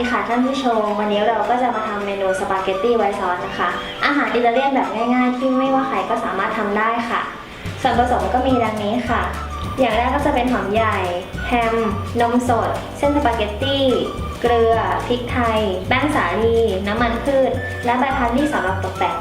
ีค่ะท่านผู้ชม วันนี้เราก็จะมาทำเมนูสปาเกตตี้ไวท์ซอสนะคะ อาหารอิตาเลียนแบบง่ายๆ ที่ไม่ว่าใครก็สามารถทำได้ค่ะ ส่วนผสมก็มีดังนี้ค่ะ อย่างแรกก็จะเป็นหอมใหญ่ แฮม นมสด เส้นสปาเกตตี้ เกลือ พริกไทย แป้งสาลี น้ำมันพืช และใบพาสลีย์สำหรับตกแต่ง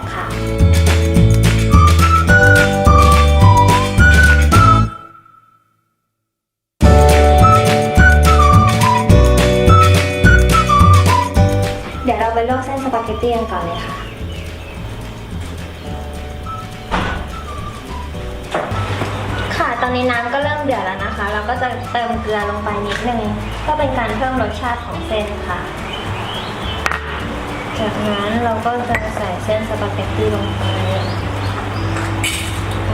กเกตตี้กันก่อนเลยค่ะ ค่ะตอนนี้น้ำก็เริ่มเดือดแล้วนะคะ เราก็จะเติมเกลือลงไปนิดนึงก็เป็นการเพิ่มรสชาติของเส้นค่ะ จากนั้นเราก็จะใส่เส้นสปาเกตตี้ลงไป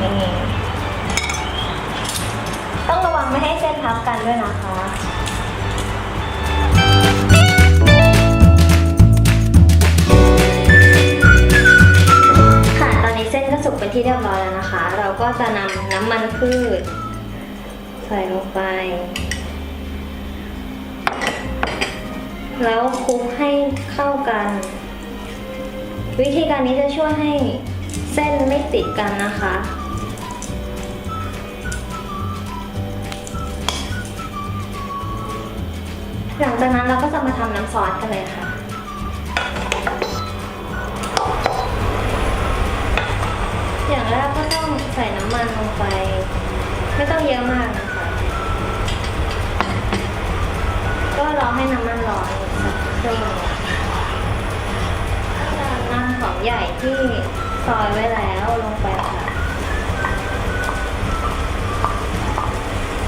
นี่ต้องระวังไม่ให้เส้นทับกันด้วยนะคะ ที่เรียบร้อยแล้วนะคะ เราก็จะนำน้ำมันพืช ใส่ลงไป แล้วคลุกให้เข้ากัน วิธีการนี้จะช่วยให้เส้นไม่ติดกันนะคะหลังจากนั้นเราก็จะมาทำน้ำซอสกันเลยค่ะ ไป ไม่ต้องเยอะมากนะคะ ก็รอให้น้ำมันร้อนสักครึ่งก็จะนำหอมใหญ่ที่ซอยไว้แล้วลงไปค่ะ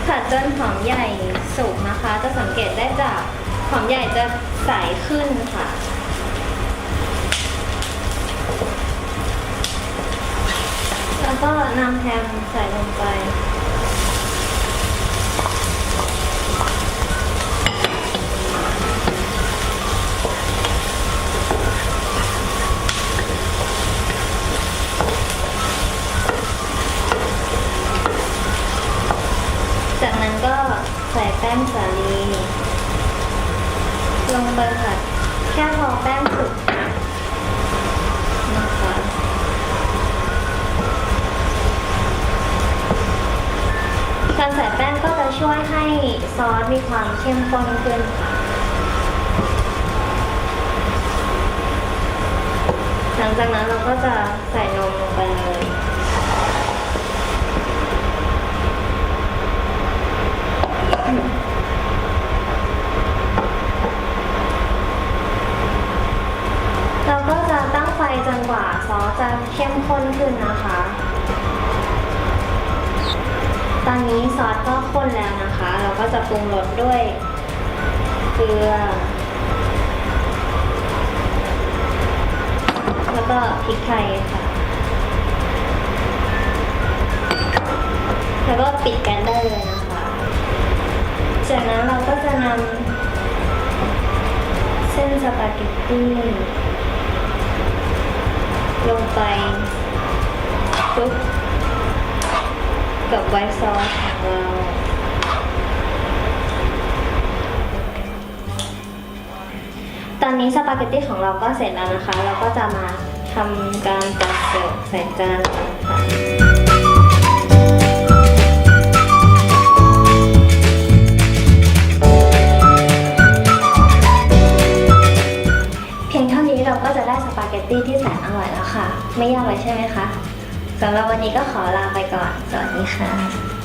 ผัดจนหอมใหญ่สุกนะคะ จะสังเกตได้จากหอมใหญ่จะใสขึ้นค่ะ แล้วก็นำแฮมใส่ลงไป จากนั้นก็ใส่แป้งสาลี ลงไปผัดแค่พอแป้งสุกนะคะ การใส่แป้งก็จะช่วยให้ซอสมีความเข้มข้นขึ้นค่ะหลังจากนั้นเราก็จะใส่นมลงไปเลยเราก็จะตั้งไฟจนกว่าซอสจะเข้มข้นขึ้นนะคะ ตอนนี้ซอสก็ข้นแล้วนะคะ เราก็จะปรุงรสด้วยเกลือ แล้วก็พริกไทยค่ะ แล้วก็ปิดแก๊สได้เลยนะคะ จากนั้นเราก็จะนำเส้นสปาเกตตี้ลงไปคลุก กับไวท์ซอสของเราตอนนี้สปาเกตตี้ของเราก็เสร็จแล้วนะคะ เราก็จะมาทำการจัดเสิร์ฟใส่จานกันค่ะเพียงเท่านี้เราก็จะได้สปาเกตตี้ที่แสนอร่อยแล้วค่ะ ไม่ยากเลยใช่ไหมคะ สำหรับวันนี้ก็ขอลาไปก่อน สวัสดีค่ะ